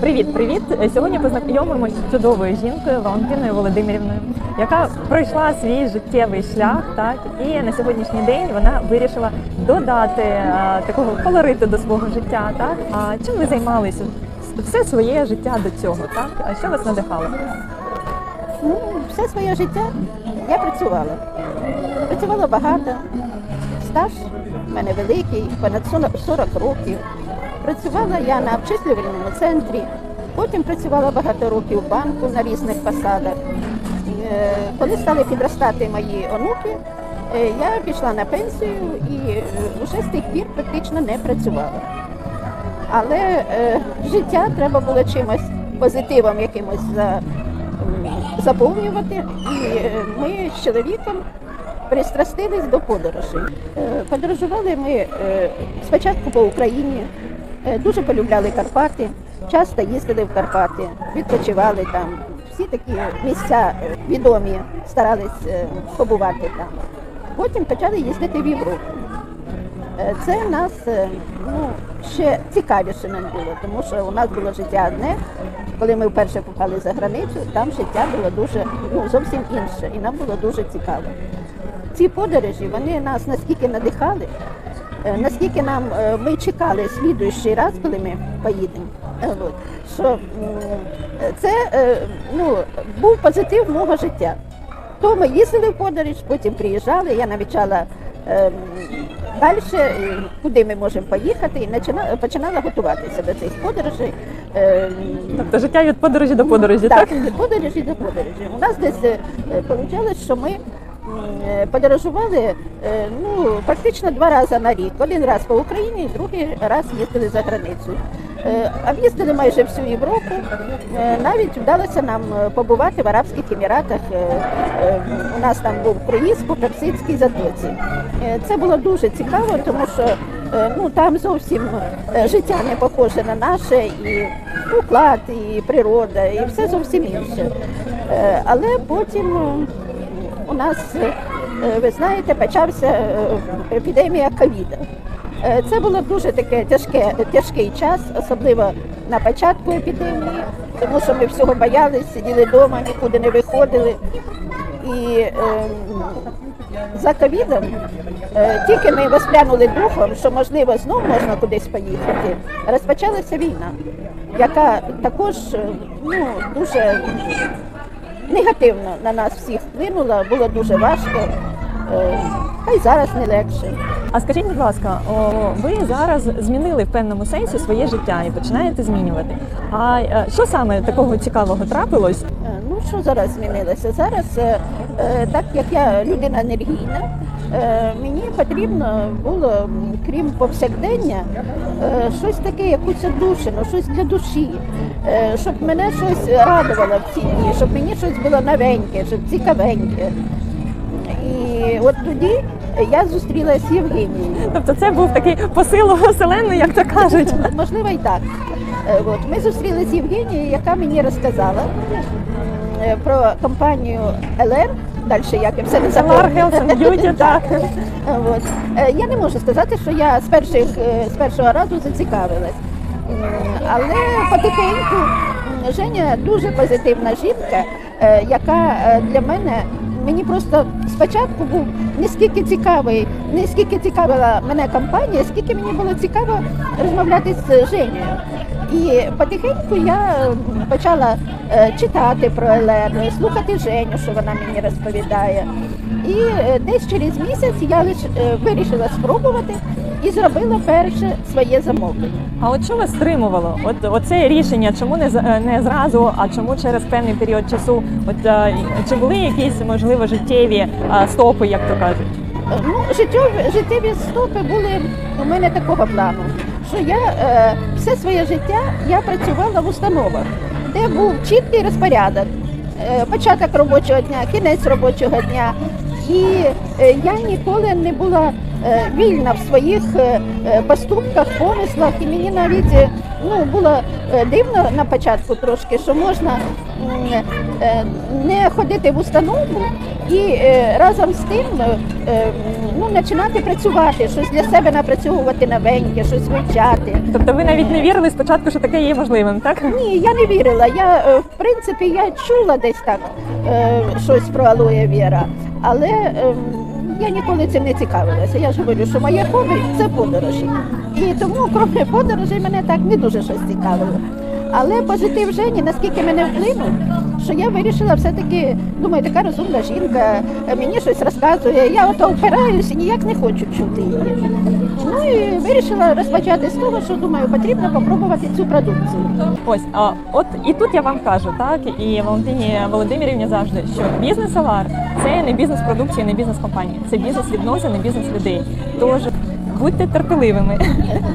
Привіт, привіт! Сьогодні познайомимося з чудовою жінкою Валентиною Володимирівною, яка пройшла свій життєвий шлях, так і на сьогоднішній день вона вирішила додати е, такого колориту до свого життя. Так а чим ви займалися все своє життя до цього? Так а що вас надихало? Ну, все своє життя я працювала. Працювала багато. Стаж в мене великий, понад 40 40 років. Працювала я на обчислювальному центрі, потім працювала багато років в банку на різних посадах. Е, Коли стали підростати мої онуки, е, я пішла на пенсію і е, вже з тих пір практично не працювала. Але життя треба було чимось позитивом якимось заповнювати. І ми з чоловіком пристрастились до подорожей. Подорожували ми спочатку по Україні, дуже полюбляли Карпати, часто їздили в Карпати, відпочивали там. Всі такі місця е, відомі, старались е, побувати там. Потім почали їздити в Європу. Е, Це нас е, ну, ще цікавіше нам було, тому що у нас було життя одне. Коли ми вперше попали за границю, там життя було дуже ну, зовсім інше, і нам було дуже цікаво. Ці подорожі вони нас наскільки надихали, е, наскільки нам е, ми чекали слідуючий раз, коли ми поїдемо. Е, Що це е, ну, був позитив мого життя. То ми їздили в подорож, потім приїжджали, я навчала далі, е, куди ми можемо поїхати, і починала, починала готуватися до цих подорожей. Тобто життя від подорожі до подорожі, так? так, від подорожі до подорожі. У нас десь вийшло, що ми е, подорожували е, ну, практично два рази на рік. Один раз по Україні, другий раз їздили за границю. Е, Об'їздили майже всю Європу. Е, Навіть вдалося нам е, побувати в Арабських Еміратах. Е, е, У нас там був круїз по Персидській затоці. Е, Це було дуже цікаво, тому що е, ну, там зовсім е, життя не похоже на наше, і уклад, і природа, і все зовсім інше. Е, Але потім е, у нас, е, ви знаєте, почався е, епідемія ковіду. Е, Це було дуже таке тяжке, тяжкий час, особливо на початку епідемії, тому що ми всього боялися, сиділи вдома, нікуди не виходили. І е, за ковідом е, тільки ми воспрянули духом, що можливо знов можна кудись поїхати. Розпочалася війна, яка також ну, дуже негативно на нас всіх вплинула, було дуже важко. та й зараз не легше. А скажіть, будь ласка, о, ви зараз змінили в певному сенсі своє життя і починаєте змінювати. А е, що саме такого цікавого трапилось? Е, Ну що зараз змінилося? Зараз, е, е, так як я людина енергійна, е, мені потрібно було, крім повсякдення, е, щось таке, якусь одушину, щось для душі, е, щоб мене щось радувало в ці дні, щоб мені щось було новеньке, щоб цікавеньке. І от тоді я зустрілася з Євгенією. Тобто це був такий посил вселенної, як то кажуть. Можливо, і так. Е, От. Ми зустрілися з Євгенією, яка мені розказала про компанію ЛР. Далі як я все не так. От. Е, Я не можу сказати, що я з, перших, е, з першого разу зацікавилась. Але потихеньку Женя дуже позитивна жінка, е, яка для мене мені просто спочатку був не скільки цікавий, не скільки цікавила мене компанія, скільки мені було цікаво розмовляти з Женєю. І потихеньку я почала е, читати про ЛР, слухати Женю, що вона мені розповідає. І е, десь через місяць я лиш е, вирішила спробувати і зробила перше своє замовлення. А от що вас стримувало? От оце рішення, чому не не зразу, а чому через певний період часу? От е, чи були якісь можливо життєві стопи, як то кажуть? Ну, життєві, життєві стопи були у мене такого плану, що я е, все своє життя я працювала в установах, де був чіткий розпорядок, е, початок робочого дня, кінець робочого дня. І е, я ніколи не була е, вільна в своїх е, е, поступках, помислах, і мені навіть е, ну, було е, дивно на початку трошки, що можна м, е, не ходити в установу і е, разом з тим е, е, ну, починати працювати, щось для себе напрацьовувати новеньке, щось вивчати. Тобто ви навіть не вірили спочатку, що таке є можливим, так? Ні, я не вірила. Я в принципі я чула десь так е, щось про алоє Віра, але е, я ніколи цим не цікавилася. Я ж говорю, що моє хобі це подорожі. І тому, крім подорожей, мене так не дуже щось цікавило. Але позитив Жені наскільки мене вплинув, що я вирішила все-таки, думаю, така розумна жінка, е, мені щось розказує, я ото впираюсь і ніяк не хочу чути її. Ну і вирішила розпочати з того, що думаю, потрібно попробувати цю продукцію. Ось, а от і тут я вам кажу, так і Валентині Володимирівні завжди, що бізнес алар це не бізнес продукції, не бізнес компанії, це бізнес відносин, бізнес людей. Тож будьте терпеливими.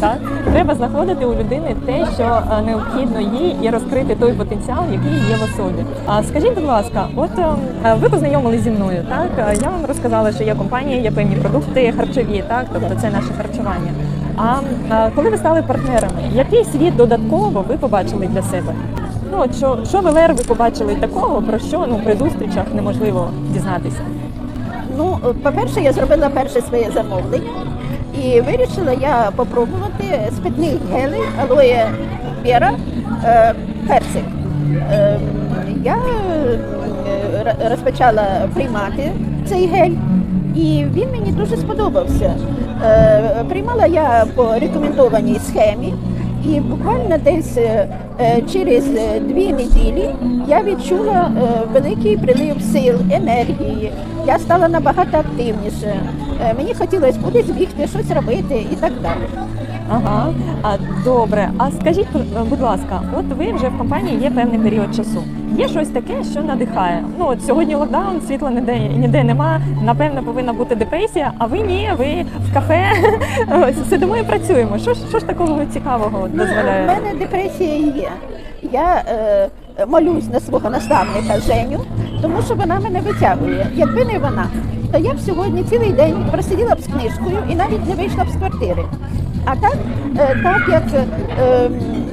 Так треба знаходити у людини те, що е, необхідно їй, і розкрити той потенціал, який є в особі. А скажіть, будь ласка, от е, ви познайомилися зі мною, так Е, я вам розказала, що є компанія, є певні продукти харчові, так тобто це наше харчування. А коли ви стали партнерами, який світ додатково ви побачили для себе? Ну от що, що в ЛР ви побачили такого, про що ну при зустрічах неможливо дізнатися? Ну, по-перше, я зробила перше своє замовлення і вирішила я попробувати спитний гелей алоє Вера е, персик. Е, я е, розпочала приймати цей гель, і він мені дуже сподобався. Приймала я по рекомендованій схемі. І буквально десь через дві неділі я відчула великий прилив сил, енергії. Я стала набагато активніше. Е, Мені хотілося кудись бігти, щось робити і так далі. Ага, а добре. А скажіть, будь ласка, от ви вже в компанії є певний період часу. Є щось таке, що надихає. Ну от сьогодні локдаун, світла ніде ніде нема. Напевно, повинна бути депресія. А ви ні, ви в кафе сидимо і працюємо. Що ж що ж такого цікавого Ну, дозволяє? в мене депресія є. Я е, молюсь на свого наставника Женю, тому що вона мене витягує. Якби не вона, то я б сьогодні цілий день просиділа б з книжкою і навіть не вийшла б з квартири. А так, е, так як е,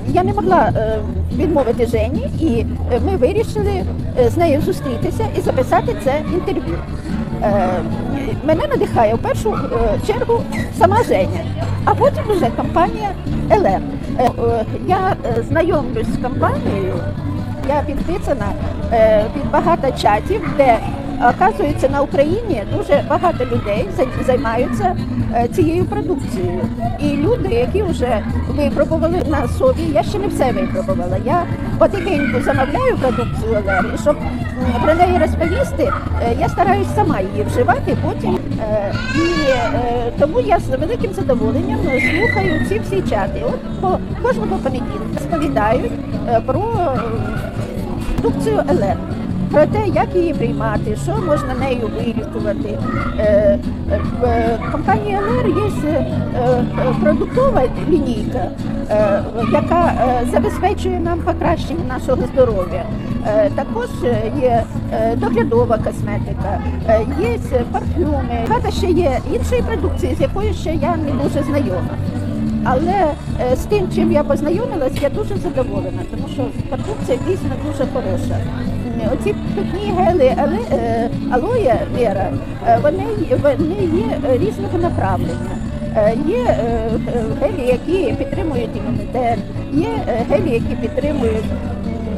я не могла е, відмовити Жені, і ми вирішили з нею зустрітися і записати це інтерв'ю. Мене надихає в першу чергу сама Женя, а потім вже компанія ЛР. Е, е, Я знайомлюсь з компанією, я підписана під багато чатів, де оказується на Україні дуже багато людей займаються е, цією продукцією. І люди, які вже випробували на собі, я ще не все випробувала. Я потихеньку замовляю продукцію і щоб про неї розповісти, е, я стараюсь сама її вживати потім. Е, І тому я з великим задоволенням слухаю ці всі чати. От по кожного понеділка розповідають про продукцію ЛР. Про те, як її приймати, що можна нею вилікувати. Е, е, В компанії ЛР є е, е, продуктова лінійка, е, яка е, забезпечує нам покращення нашого здоров'я. Е, Також е, є е, доглядова косметика, е, є парфюми. Багато ще є іншої продукції, з якою ще я не дуже знайома. Але е, з тим, чим я познайомилась, я дуже задоволена, тому що продукція дійсно дуже хороша. М, Оці питні гели е, алоє Вера, е, вони, вони є е, різного направлення. Е, Є е, е, гелі, які підтримують імунітет, є е, гелі, які підтримують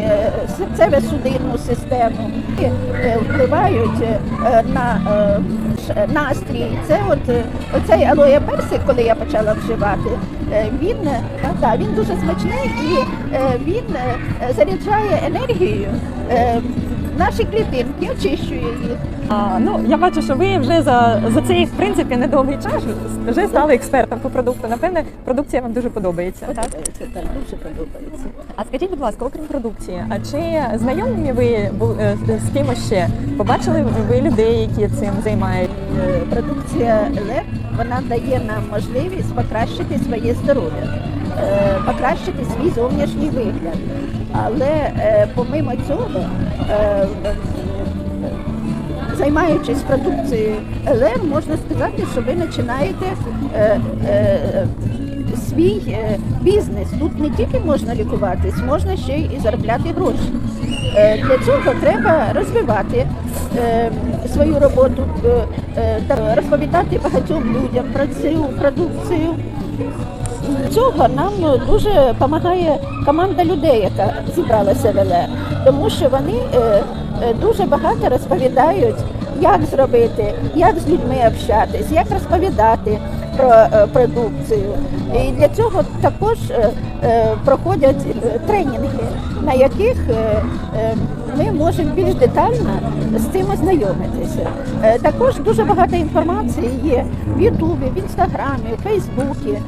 е, серцево-судинну систему, і е, впливають е, на е, настрій. Це от е, оцей алоє персик, коли я почала вживати, е, він, е, да, він дуже смачний і е, він е, заряджає енергією е, наші клітинки, очищує їх. А, ну я бачу, що ви вже за, за цей в принципі недовгий час вже стали експертом по продукту. Напевне, продукція вам дуже подобається. Так? Подобається, так, дуже подобається. А скажіть, будь ласка, окрім продукції, а чи знайомі ви е, з кимось ще? Побачили ви людей, які цим займаються? Е, Продукція ЛЕП вона дає нам можливість покращити своє здоров'я, е, покращити свій зовнішній вигляд. Але е, помимо цього, е, займаючись продукцією ЛР, можна сказати, що ви починаєте е, свій бізнес. Тут не тільки можна лікуватись, можна ще й заробляти гроші. Для цього треба розвивати свою роботу, розповідати багатьом людям про цю продукцію. Цього нам дуже допомагає команда людей, яка зібралася в ЛР, тому що вони е, е, дуже багато розповідають, як зробити, як з людьми общатись, як розповідати про е, продукцію. І для цього також е, е, проходять е, тренінги, на яких е, е, ми можемо більш детально з цим ознайомитися. Е, Також дуже багато інформації є в Ютубі, в Інстаграмі, в Фейсбуці.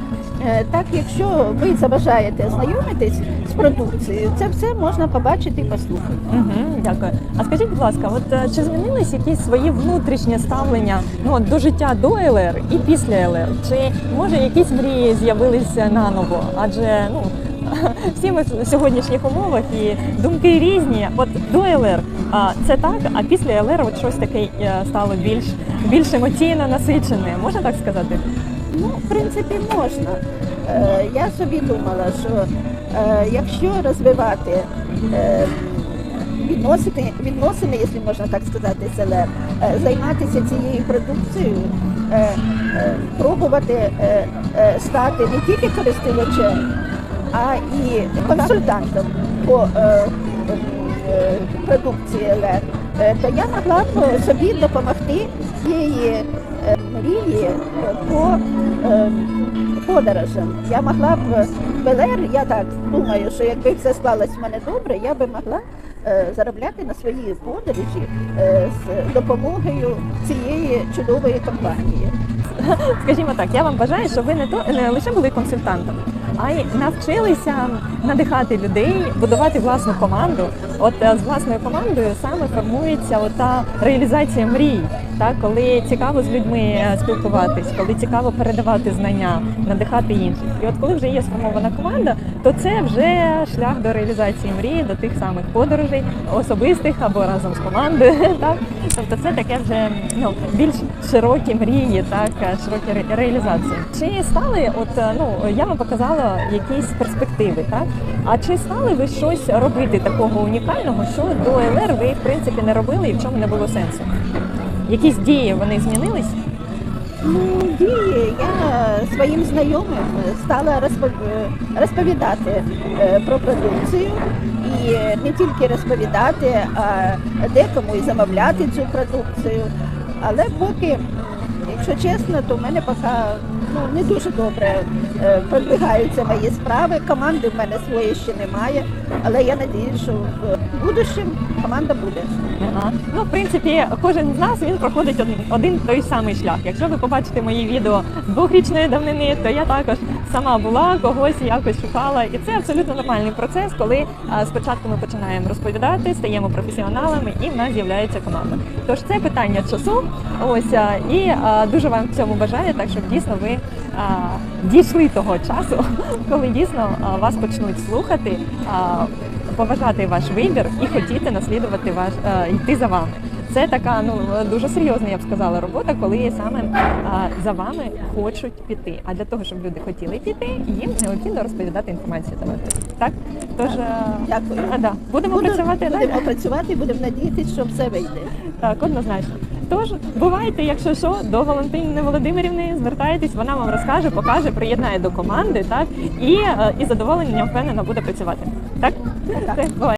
Е, Так, якщо ви забажаєте ознайомитись з продукцією, це все можна побачити і послухати. Угу, дякую. А скажіть, будь ласка, от е, чи змінились якісь свої внутрішнє ставлення ну, до життя до ЛР і після ЛР? Чи може якісь мрії з'явилися наново? Адже ну всі ми в сьогоднішніх умовах і думки різні. От до ЛР це так, а після ЛР от щось таке е, стало більш більш емоційно насичене. Можна так сказати? Ну, в принципі, можна. Е, Я собі думала, що е, якщо розвивати е, відносини, відносини, якщо можна так сказати, ЛР, е, займатися цією продукцією, пробувати стати не тільки користувачем, а і консультантом по продукції ЛР, е, то я могла б собі допомогти цієї мрії е, по е, подорожам. Я могла б в ЛР, я так думаю, що якби все склалось в мене добре, я би могла е, заробляти на свої подорожі е, з допомогою цієї чудової компанії. Скажімо так, я вам бажаю, щоб ви не то не лише були консультантом, а й навчилися надихати людей, будувати власну команду. От е, з власною командою саме формується ота реалізація мрій. Так, коли цікаво з людьми е, спілкуватись, коли цікаво передавати знання, надихати інших. І от коли вже є сформована команда, то це вже шлях до реалізації мрії, до тих самих подорожей, особистих або разом з командою. Так, тобто це таке вже ну більш широкі мрії, так е, широкі ре- реалізації. Чи стали, от е, ну я вам показала якісь перспективи, так? А чи стали ви щось робити такого унікального, що до ЛР ви в принципі не робили і в чому не було сенсу? Якісь дії вони змінились? Ну, дії я своїм знайомим стала розпов- розповідати е, про продукцію і не тільки розповідати, а декому і замовляти цю продукцію. Але поки, якщо чесно, то в мене поки ну, не дуже добре е, продвигаються мої справи. Команди в мене своєї ще немає, але я надію, що в будущем команда буде. Ну, в принципі, кожен з нас він проходить один, один той самий шлях. Якщо ви побачите мої відео двохрічної давнини, то я також сама була, когось якось шукала. І це абсолютно нормальний процес, коли а, спочатку ми починаємо розповідати, стаємо професіоналами і в нас з'являється команда. Тож це питання часу. Ось а, і а, дуже вам цьому бажаю, так щоб дійсно ви дійшли того часу, коли дійсно а, вас почнуть слухати. А, поважати ваш вибір і хотіти наслідувати ваш йти за вами. Це така ну дуже серйозна, я б сказала, робота, коли саме е, за вами хочуть піти. А для того, щоб люди хотіли піти, їм необхідно розповідати інформацію давати. Так тож Дякую. а, да. будемо Буду- працювати далі. будемо працювати, будемо надіятися, що все вийде. Так, однозначно. Тож бувайте, якщо що, до Валентини Володимирівни звертайтесь, вона вам розкаже, покаже, приєднає до команди, так і, е, і з задоволенням впевнена буде працювати. Так? Так. Все, бувайте.